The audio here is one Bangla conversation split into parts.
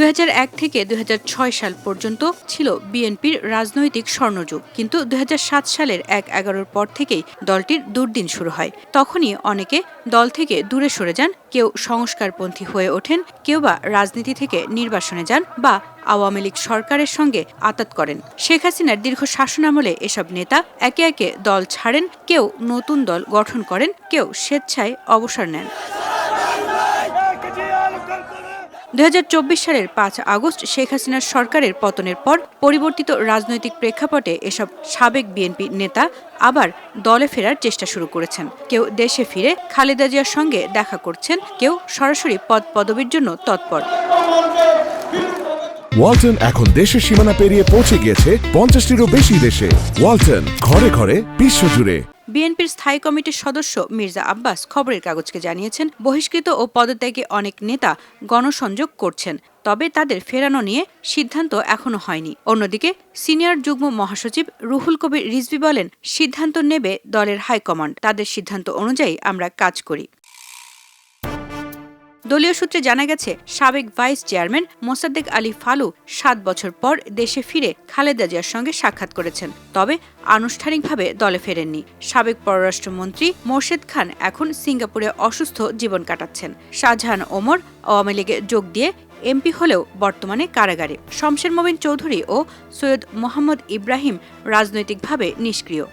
দুই হাজার এক থেকে দু হাজার ছয় সাল পর্যন্ত ছিল বিএনপির রাজনৈতিক স্বর্ণযুগ। কিন্তু দু হাজার সাত সালের এক এগারোর পর থেকেই দলটির দুর্দিন শুরু হয়। তখনই অনেকে দল থেকে দূরে সরে যান, কেউ সংস্কারপন্থী হয়ে ওঠেন, কেউ বা রাজনীতি থেকে নির্বাসনে যান বা আওয়ামী লীগ সরকারের সঙ্গে আতাত করেন। শেখ হাসিনার দীর্ঘ শাসনামলে এসব নেতা একে একে দল ছাড়েন, কেউ নতুন দল গঠন করেন, কেউ স্বেচ্ছায় অবসর নেন। দুই সালের পাঁচ আগস্ট শেখ হাসিনার সরকারের পতনের পর পরিবর্তিত রাজনৈতিক প্রেক্ষাপটে এসব সাবেক বিএনপি নেতা আবার দলে ফেরার চেষ্টা শুরু করেছেন। কেউ দেশে ফিরে খালেদা জিয়ার সঙ্গে দেখা করছেন, কেউ সরাসরি পদ পদবীর জন্য তৎপর। ওয়ালটন এখন দেশের সীমানা পেরিয়ে পৌঁছে গিয়েছে পঞ্চাশটিরও বেশি দেশে। ওয়ালটন ঘরে ঘরে বিশ্বজুড়ে। বিএনপির স্থায়ী কমিটির সদস্য মির্জা আব্বাস খবরের কাগজকে জানিয়েছেন, বহিষ্কৃত ও পদত্যাগে অনেক নেতা গণসংযোগ করছেন, তবে তাদের ফেরানো নিয়ে সিদ্ধান্ত এখনও হয়নি। অন্যদিকে, সিনিয়র যুগ্ম মহাসচিব রুহুল কবির রিজভি বলেন, সিদ্ধান্ত নেবে দলের হাইকমান্ড। তাদের সিদ্ধান্ত অনুযায়ী আমরা কাজ করি। দলীয় সূত্রে জানা গেছে, সাবেক ভাইস চেয়ারম্যান মোসাদ্দেক আলী ফালু সাত বছর পর দেশে ফিরে খালেদা জিয়ার সঙ্গে সাক্ষাৎ করেছেন। তবে আনুষ্ঠানিকভাবে দলে ফেরেননি। সাবেক পররাষ্ট্রমন্ত্রী মোর্শেদ খান এখন সিঙ্গাপুরে অসুস্থ জীবন কাটাচ্ছেন। শাহজাহান ওমর আওয়ামী লীগে যোগ দিয়ে এমপি হলেও বর্তমানে কারাগারে। শমশের মোবিন চৌধুরী ও সৈয়দ মোহাম্মদ ইব্রাহিম রাজনৈতিকভাবে নিষ্ক্রিয়।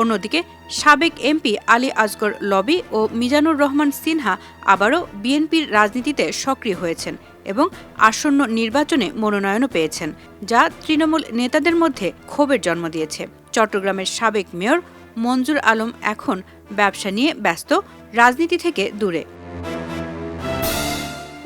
অন্যদিকে সাবেক এমপি আলী আজগর লবি ও মিজানুর রহমান সিনহা আবারও বিএনপির রাজনীতিতে সক্রিয় হয়েছেন এবং আসন্ন নির্বাচনে মনোনয়নও পেয়েছেন, যা তৃণমূল নেতাদের মধ্যে ক্ষোভের জন্ম দিয়েছে। চট্টগ্রামের সাবেক মেয়র মঞ্জুর আলম এখন ব্যবসা নিয়ে ব্যস্ত, রাজনীতি থেকে দূরে।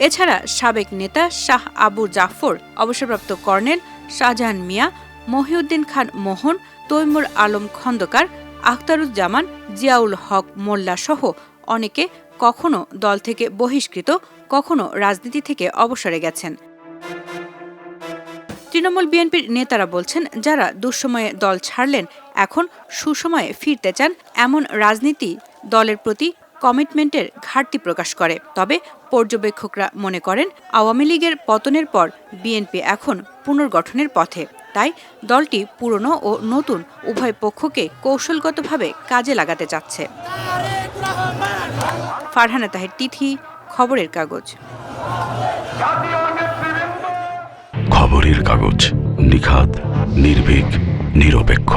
এছাড়া সাবেক নেতা শাহ আবু জাফর, অবসরপ্রাপ্ত কর্নেল শাহজাহান মিয়া, মহিউদ্দিন খান মোহন, তৈমুর আলম খন্দকার আখতারুজ্জামান, জিয়াউল হক, মোল্লা সহ অনেকে কখনো দল থেকে বহিষ্কৃত, কখনো রাজনীতি থেকে অবসরে গেছেন। তৃণমূল বিএনপির নেতারা বলছেন, যারা দুঃসময়ে দল ছাড়লেন, এখন সুসময়ে ফিরতে চান এমন রাজনীতি দলের প্রতি কমিটমেন্টের ঘাটতি প্রকাশ করে। তবে পর্যবেক্ষকরা মনে করেন, আওয়ামী লীগের পতনের পর বিএনপি এখন পুনর্গঠনের পথে। তাই দলটি পুরনো ও নতুন উভয় পক্ষকে কৌশলগতভাবে কাজে লাগাতে চাচ্ছে। ফারহানা তাহের তিথি, খবরের কাগজ। খবরের কাগজ, নিখাত, নির্ভীক, নিরপেক্ষ।